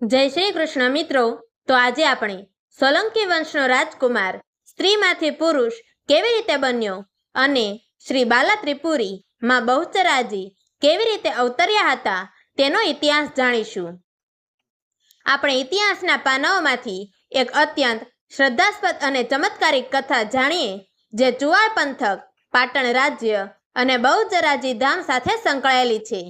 જય શ્રી કૃષ્ણ મિત્રો. તો આજે આપણે સોલંકી વંશનો રાજકુમાર, સ્ત્રીમાંથી પુરુષ કેવી રીતે બન્યો અને શ્રી બાલા ત્રિપુરી માં બહુચરાજી કેવી રીતે અવતર્યા હતા તેનો ઇતિહાસ જાણીશું. આપણે ઇતિહાસના પાનાઓમાંથી એક અત્યંત શ્રદ્ધાસ્પદ અને ચમત્કારિક કથા જાણીએ, જે ચુવાડ પંથક, પાટણ રાજ્ય અને બહુચરાજી ધામ સાથે સંકળાયેલી છે.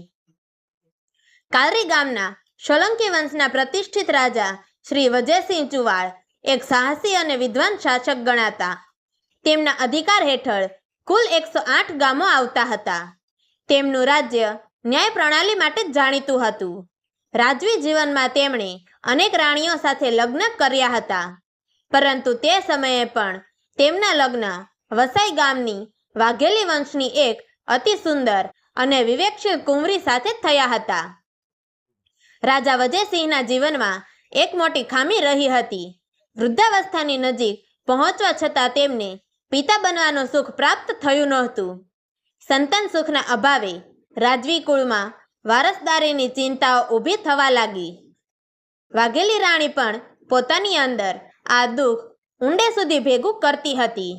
કાલરી ગામના સોલંકી વંશના પ્રતિષ્ઠિત રાજા શ્રી વજયસિંહ ચુવાળ એક સાહસી અને વિદ્વાન શાસક ગણાતા. તેમના અધિકાર હેઠળ કુલ એકસો આઠ ગામો આવતા હતા. તેમનું રાજ્ય ન્યાય પ્રણાલી માટે જાણીતું હતું. રાજવી જીવનમાં તેમણે અનેક રાણીઓ સાથે લગ્ન કર્યા હતા. પરંતુ તે સમયે પણ તેમના લગ્ન વસાઈ ગામની વાઘેલી વંશની એક અતિ સુંદર અને વિવેકશીલ કુંવરી સાથે થયા હતા. રાજા વજયસિંહના જીવનમાં એક મોટી ખામી રહી હતી. વૃદ્ધાવસ્થાની નજીક પહોંચવા છતાં તેમને પિતા બનવાનું સુખ પ્રાપ્ત થયું નહોતું. સંતાન સુખના અભાવે રાજવી કુળમાં વારસદારીની ચિંતાઓ ઊભી થવા લાગી. વાઘેલી રાણી પણ પોતાની અંદર આ દુઃખ ઊંડે સુધી ભેગું કરતી હતી.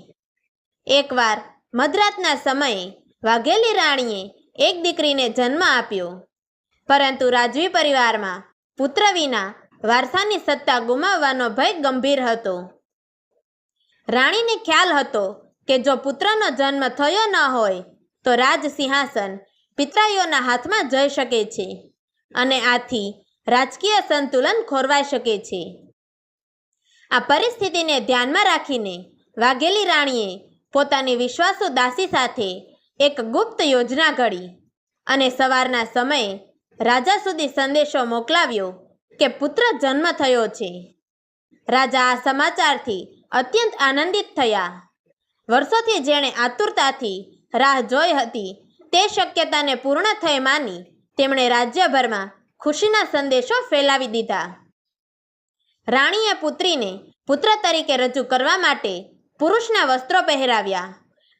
એકવાર મધરાતના સમયે વાઘેલી રાણીએ એક દીકરીને જન્મ આપ્યો. પરંતુ રાજવી પરિવારમાં પુત્ર વિના વારસાની સત્તા ગુમાવવાનો ભય ગંભીર હતો. રાણીને ખ્યાલ હતો કે જો પુત્રનો જન્મ થયો ન હોય, તો રાજ સિંહાસન પિતરાઈઓના હાથમાં જઈ શકે છે અને આથી રાજકીય સંતુલન ખોરવાઈ શકે છે. આ પરિસ્થિતિને ધ્યાનમાં રાખીને વાઘેલી રાણીએ પોતાની વિશ્વાસુ દાસી સાથે એક ગુપ્ત યોજના ઘડી અને સવારના સમયે રાજા સુધી સંદેશો મોકલાવ્યો કે પુત્ર જન્મ થયો છે. રાજા આ સમાચારથી અત્યંત આનંદિત થયા. વર્ષોથી જેણે આતુરતાથી રાહ જોઈ હતી, તે શક્યતાને પૂર્ણ થઈ માની તેમણે રાજ્યભરમાં ખુશીના સંદેશો ફેલાવી દીધા. રાણીએ પુત્રીને પુત્ર તરીકે રજૂ કરવા માટે પુરુષના વસ્ત્રો પહેરાવ્યા.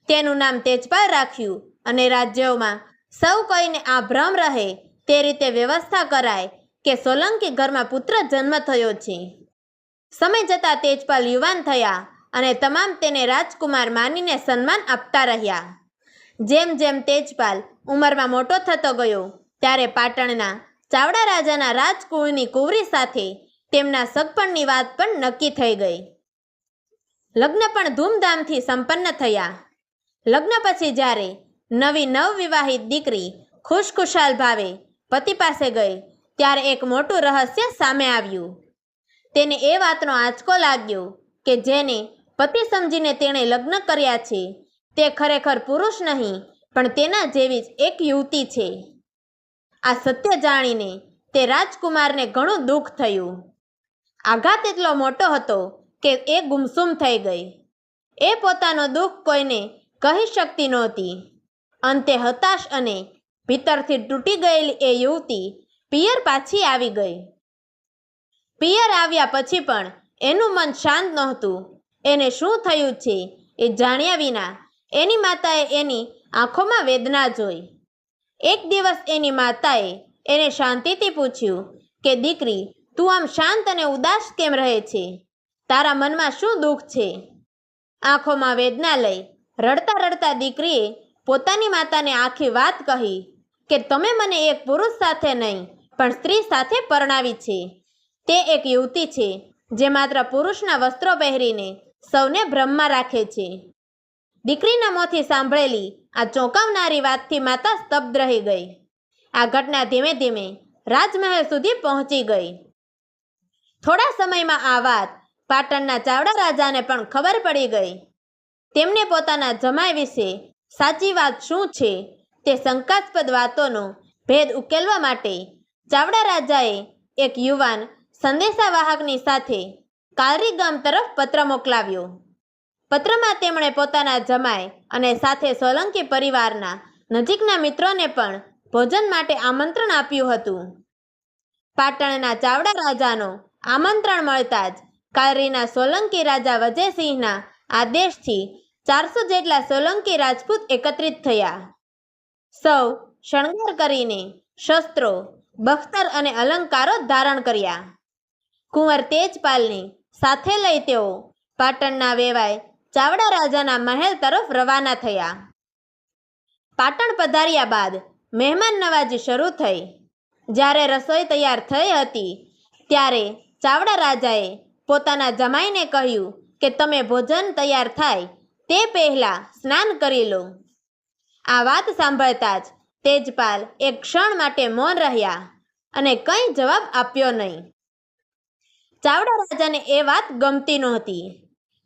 તેનું નામ તેજપાલ રાખ્યું અને રાજ્યોમાં સૌ કોઈને આ ભ્રમ રહે તે રીતે વ્યવસ્થા કરાય કે સોલંકી ઘરમાં પુત્ર જન્મ થયો છે. સમય જતાં તેજપાલ યુવાન થયા અને તમામ તેને રાજકુમાર માનીને સન્માન આપતા રહ્યા. જેમ જેમ તેજપાલ ઉંમરમાં મોટો થતો ગયો, ત્યારે પાટણના ચાવડા રાજાના રાજકુળની કુંવરી સાથે તેમના સગપણની વાત પણ નક્કી થઈ ગઈ. લગ્ન પણ ધૂમધામથી સંપન્ન થયા. લગ્ન પછી જ્યારે નવી નવવિવાહિત દીકરી ખુશખુશાલ ભાવે પતિ પાસે ગઈ ત્યારે એક મોટું રહસ્ય સામે આવ્યું. તેને એ વાતનો આંચકો લાગ્યો કે જેને પતિ સમજીને તેણે લગ્ન કર્યા છે, તે ખરેખર પુરુષ નહીં, પણ તેના જેવી જ એક યુવતી છે. આ સત્ય જાણીને તે રાજકુમારને ઘણું દુઃખ થયું. આઘાત એટલો મોટો હતો કે એ ગુમસુમ થઈ ગઈ. એ પોતાનો દુઃખ કોઈને કહી શકતી નહોતી. અંતે હતાશ અને ભીતરથી તૂટી ગયેલી એ યુવતી પિયર પાછી આવી ગઈ. પિયર આવ્યા પછી પણ એનું મન શાંત નહોતું. એને શું થયું છે એ જાણ્યા વિના એની માતાએ એની આંખોમાં વેદના જોઈ. એક દિવસ એની માતાએ એને શાંતિથી પૂછ્યું કે, દીકરી, તું આમ શાંત અને ઉદાસ કેમ રહે છે? તારા મનમાં શું દુઃખ છે? આંખોમાં વેદના લઈ રડતા રડતા દીકરીએ પોતાની માતાને આખી વાત કહી કે તમે મને એક પુરુષ સાથે નહીં, પણ સ્ત્રી સાથે પરણાવી છે. તે એક યુવતી છે, જે માત્ર પુરુષના વસ્ત્રો પહેરીને સૌને ભ્રમમાં રાખે છે. દીકરીના મોંથી સાંભળેલી આ ચોંકાવનારી વાતથી માતા સ્તબ્ધ રહી ગઈ. આ ઘટના ધીમે ધીમે રાજમહેલ સુધી પહોંચી ગઈ. થોડા સમયમાં આ વાત પાટણના ચાવડા રાજાને પણ ખબર પડી ગઈ. તેમને પોતાના જમાઈ વિશે સાચી વાત શું છે? તે શંકાસ્પદ વાતોનો ભેદ ઉકેલવા માટે ચાવડા રાજાએ એક યુવાન સંદેશાવાહકની સાથે કાલરી ગામ તરફ પત્ર મોકલાવ્યો. પત્રમાં તેમણે પોતાના જમાઈ અને સાથે સોલંકી પરિવારના નજીકના મિત્રોને પણ ભોજન માટે આમંત્રણ આપ્યું હતું. પાટણના ચાવડા રાજાનો આમંત્રણ મળતા જ કાલરીના સોલંકી રાજા વજયસિંહના આદેશથી ચારસો જેટલા સોલંકી રાજપૂત એકત્રિત થયા. સૌ શણગાર કરીને શસ્ત્રો, બખ્તર અને અલંકારો ધારણ કર્યા. કુંવર તેજપાલને સાથે લઈ તેઓ પાટણના વેવાય ચાવડા રાજાના મહેલ તરફ રવાના થયા. પાટણ પધાર્યા બાદ મહેમાન નવાજી શરૂ થઈ. જ્યારે રસોઈ તૈયાર થઈ હતી, ત્યારે ચાવડા રાજાએ પોતાના જમાઈને કહ્યું કે, તમે ભોજન તૈયાર થાય તે પહેલાં સ્નાન કરી લો આ વાત સાંભળતા જ તેજપાલ એક ક્ષણ માટે મૌન રહ્યા અને કંઈ જવાબ આપ્યો નહીં. ચાવડા રાજાને એ વાત ગમતી નહોતી.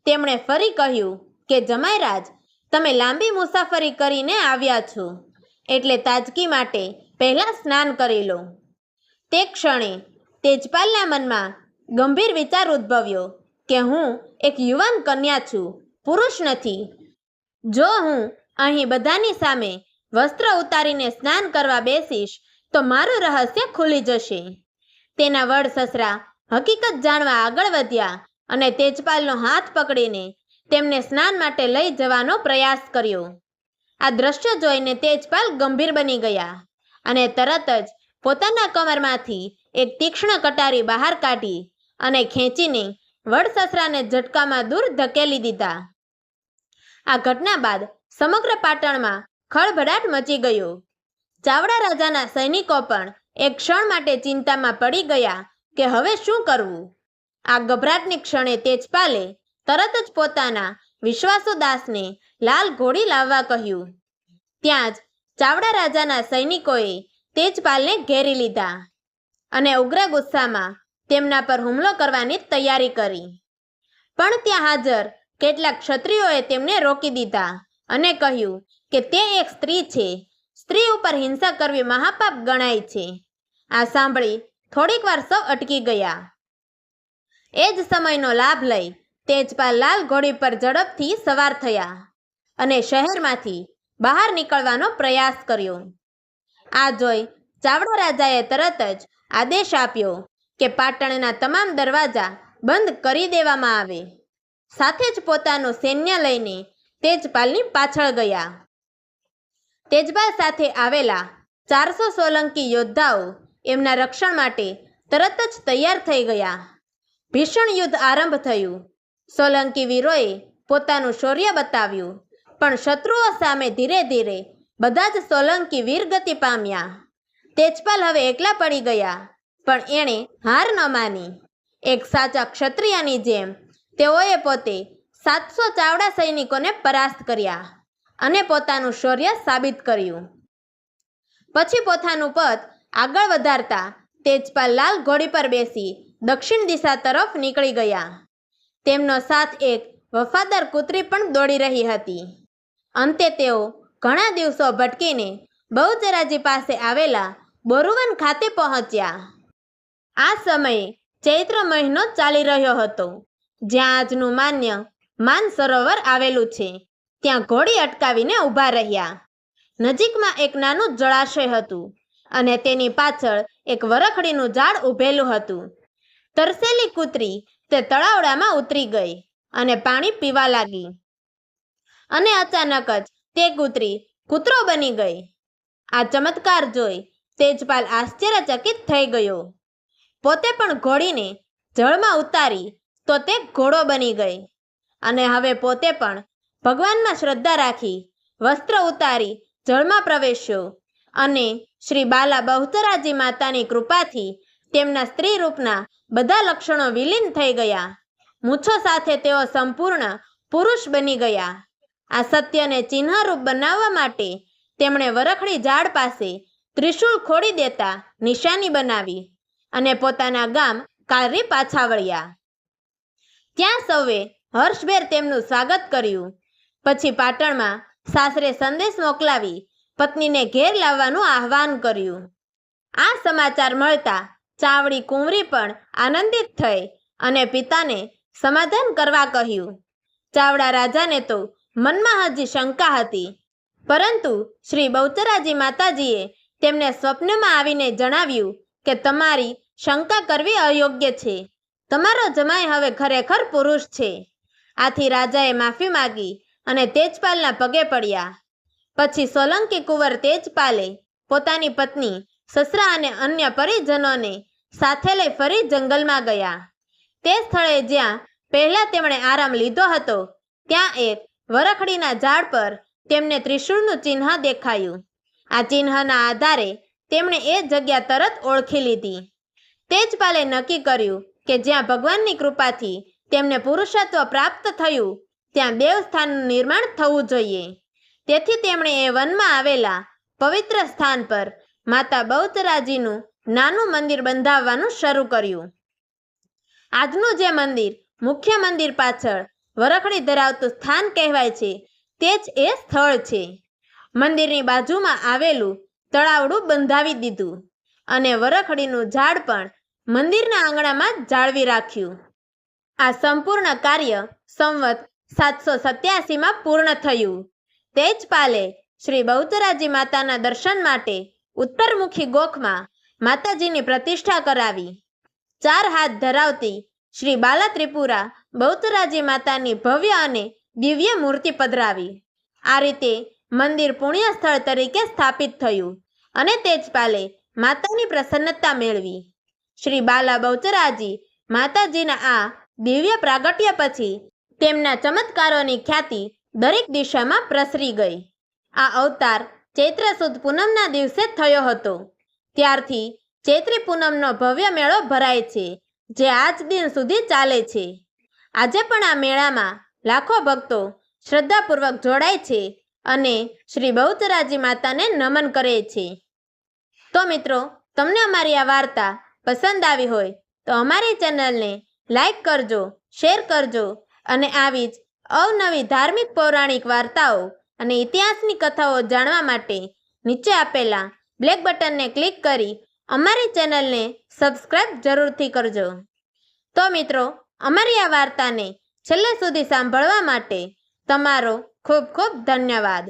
તેમણે ફરી કહ્યું કે જમાઈરાજ તમે લાંબી મુસાફરી કરીને આવ્યા છો, એટલે તાજગી માટે પહેલાં સ્નાન કરી લો. તે ક્ષણે તેજપાલના મનમાં ગંભીર વિચાર ઉદ્ભવ્યો કે, હું એક યુવાન કન્યા છું પુરુષ નથી. જો હું અહીં બધાની સામે વસ્ત્ર ઉતારીને સ્નાન કરવા બેસીશ, તો મારું રહસ્ય ખુલી જશે. તેના વડ સસરા હકીકત જાણવા આગળ વધ્યા અને તેજપાલનો હાથ પકડીને તેમને સ્નાન માટે લઈ જવાનો પ્રયાસ કર્યો. આ દ્રશ્ય જોઈને તેજપાલ ગંભીર બની ગયા અને તરત જ પોતાના કમરમાંથી એક તીક્ષ્ણ કટારી બહાર કાઢી અને ખેંચીને વડ સસરાને ઝટકામાં દૂર ધકેલી દીધા. આ ઘટના બાદ સમગ્ર પાટણમાં ખળભળાટ મચી ગયો. ચાવડા રાજાના સૈનિકો પણ એક ક્ષણ માટે ચિંતામાં પડી ગયા કે હવે શું કરવું? આ ગભરાટની ક્ષણે તેજપાલે તરત જ પોતાના વિશ્વાસુ દાસને લાલ ઘોડી લાવવા કહ્યું. ત્યાં જ ચાવડા રાજાના સૈનિકોએ તેજપાલને ઘેરી લીધા અને ઉગ્ર ગુસ્સામાં તેમના પર હુમલો કરવાની તૈયારી કરી. પણ ત્યાં હાજર કેટલાક ક્ષત્રિયોએ તેમને રોકી દીધા અને કહ્યું કે તે એક સ્ત્રી છે. સ્ત્રી ઉપર હિંસા કરવી મહાપાપ ગણાય છે. આ સાંભળી થોડીક વાર સૌ અટકી ગયા. એ જ સમયનો લાભ લઈ તેજપાલ લાલ ઘોડી પર ઝડપથી સવાર થયા અને શહેરમાંથી બહાર નીકળવાનો પ્રયાસ કર્યો. આ જોઈ ચાવડા રાજાએ તરત જ આદેશ આપ્યો કે પાટણના તમામ દરવાજા બંધ કરી દેવામાં આવે. સાથે જ પોતાનું સૈન્ય લઈને તેજપાલની પાછળ ગયા. તેજપાલ સાથે આવેલા ચારસો સોલંકી યોદ્ધાઓ એમના રક્ષણ માટે તરત જ તૈયાર થઈ ગયા. ભીષણ યુદ્ધ આરંભ થયું. સોલંકી વીરોએ પોતાનું શૌર્ય બતાવ્યું, પણ શત્રુઓ સામે ધીરે ધીરે બધા જ સોલંકી વીરગતિ પામ્યા. તેજપાલ હવે એકલા પડી ગયા, પણ એણે હાર ન માની. એક સાચા ક્ષત્રિયની જેમ તેઓએ પોતે સાતસો ચાવડા સૈનિકોને પરાસ્ત કર્યા અને પોતાનું શૌર્ય સાબિત કર્યું. પછી પોતાનું પદ આગળ વધારતા તેજપાલ લાલ ઘોડી પર બેસી દક્ષિણ દિશા તરફ નીકળી ગયા. તેમનો સાથ એક વફાદાર કૂતરી પણ દોડી રહી હતી. અંતે તેઓ ઘણા દિવસો ભટકીને બહુચરાજી પાસે આવેલા બોરુવન ખાતે પહોંચ્યા. આ સમયે ચૈત્ર મહિનો ચાલી રહ્યો હતો. જ્યાં આજનું માન્ય માન સરોવર આવેલું છે, ત્યાં ઘોડી અટકાવીને ઊભા રહ્યા. નજીકમાં એક નાનું જળાશય હતું અને તેની પાછળ એક વરખડીનું ઝાડ ઊભેલું હતું. તરસેલી કૂતરી તે તળાવડામાં ઉતરી ગઈ અને પાણી પીવા લાગી. અને અચાનક જ તે કૂતરી કૂતરો બની ગઈ. આ ચમત્કાર જોઈ તેજપાલ આશ્ચર્યચકિત થઈ ગયો. પોતે પણ ઘોડીને જળમાં ઉતારી તો તે ઘોડો બની ગઈ. અને હવે પોતે પણ ભગવાનમાં શ્રદ્ધા રાખી વસ્ત્ર ઉતારી જળમાં પ્રવેશ્યો અને શ્રી બાલા બહુચરાજી માતાની કૃપાથી તેમના સ્ત્રી રૂપના બધા લક્ષણો વિલીન થઈ ગયા. મૂછો સાથે તેઓ સંપૂર્ણ પુરુષ બની ગયા. આ સત્યને ચિહ્નરૂપ બનાવવા માટે તેમણે વરખડી ઝાડ પાસે ત્રિશૂળ ખોડી દેતા નિશાની બનાવી અને પોતાના ગામ કારી પાછા વળ્યા. ત્યાં સૌએ હર્ષભેર તેમનું સ્વાગત કર્યું? પછી પાટણમાં સાસરે સંદેશ મોકલાવી પત્નીને ઘેર લાવવાનું આહવાન કર્યું. આ સમાચાર મળતા ચાવડી કુંવરી પણ આનંદિત થઈ અને પિતાને સમાધાન કરવા કહ્યું. ચાવડા રાજાને તો મનમાં હજી શંકા હતી. પરંતુ શ્રી બહુચરાજી માતાજીએ તેમને સ્વપ્નમાં આવીને જણાવ્યું કે તમારી શંકા કરવી અયોગ્ય છે. તમારો જમાઈ હવે ખરેખર પુરુષ છે. આથી રાજાએ માફી માગી અને તેજપાલના પગે પડ્યા. પછી સોલંકી કુંવર તેજપાલે પોતાની પત્ની, સસરા અને અન્ય પરિજનોને સાથે લઈ ફરી જંગલમાં ગયા. તે સ્થળે જ્યાં પહેલા તેમણે આરામ લીધો હતો, ત્યાં એક વરખડીના ઝાડ પર તેમને ત્રિશૂળનું ચિહ્ન દેખાયું. આ ચિહ્નના આધારે તેમણે એ જગ્યા તરત ઓળખી લીધી. તેજપાલે નક્કી કર્યું કે જ્યાં ભગવાનની કૃપાથી તેમને પુરુષત્વ પ્રાપ્ત થયું, ત્યાં દેવસ્થાનનું નિર્માણ થવું જોઈએ. તેથી તેમણે એ વનમાં આવેલા પવિત્ર સ્થાન પર માતા બૌદ્ધરાજીનું નાનું મંદિર બંધાવવાનું શરૂ કર્યું. આજનું જે મંદિર, મુખ્ય મંદિર પાછળ વરખડી ધરાવતું સ્થાન કહેવાય છે, તે જ એ સ્થળ છે. મંદિરની બાજુમાં આવેલું તળાવડું બંધાવી દીધું અને વરખડીનું ઝાડ પણ મંદિરના આંગણામાં જાળવી રાખ્યું. આ સંપૂર્ણ કાર્ય સંવત સાતસો સત્યાસીમાં પૂર્ણ થયું. તેજપાલે શ્રી બૌદ્ધરાજી માતાના દર્શન માટે ઉત્તરમુખી ગોખમાં માતાજીની પ્રતિષ્ઠા કરાવી. ચાર હાથ ધરાવતી શ્રી બાલા ત્રિપુરા બહુચરાજી માતાની ભવ્ય અને દિવ્ય મૂર્તિ પધરાવી. આ રીતે મંદિર પુણ્ય સ્થળ તરીકે સ્થાપિત થયું અને તેજપાલે માતાની પ્રસન્નતા મેળવી. શ્રી બાલા બહુચરાજી માતાજીના આ દિવ્ય પ્રાગટ્ય પછી તેમના ચમત્કારોની ખ્યાતિ દરેક દિશામાં પ્રસરી ગઈ. આ અવતાર ચૈત્ર સુદ પૂનમના દિવસે થયો હતો. ત્યારથી ચૈત્રી પૂનમનો ભવ્ય મેળો ભરાય છે, જે આજ દિન સુધી ચાલે છે. આજે પણ આ મેળામાં લાખો ભક્તો શ્રદ્ધાપૂર્વક જોડાય છે અને શ્રી બહુચરાજી માતાને નમન કરે છે. તો મિત્રો, તમને અમારી આ વાર્તા પસંદ આવી હોય તો અમારી ચેનલને લાઈક કરજો, શેર કરજો અને આવી જ અવનવી ધાર્મિક પૌરાણિક વાર્તાઓ અને ઇતિહાસની કથાઓ જાણવા માટે નીચે આપેલા બ્લેક બટનને ક્લિક કરી અમારી ચેનલને સબસ્ક્રાઇબ જરૂરથી કરજો. તો મિત્રો, અમારી આ વાર્તાને છેલ્લે સુધી સાંભળવા માટે તમારો ખૂબ ખૂબ ધન્યવાદ.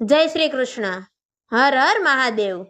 જય શ્રી કૃષ્ણ. હર હર મહાદેવ.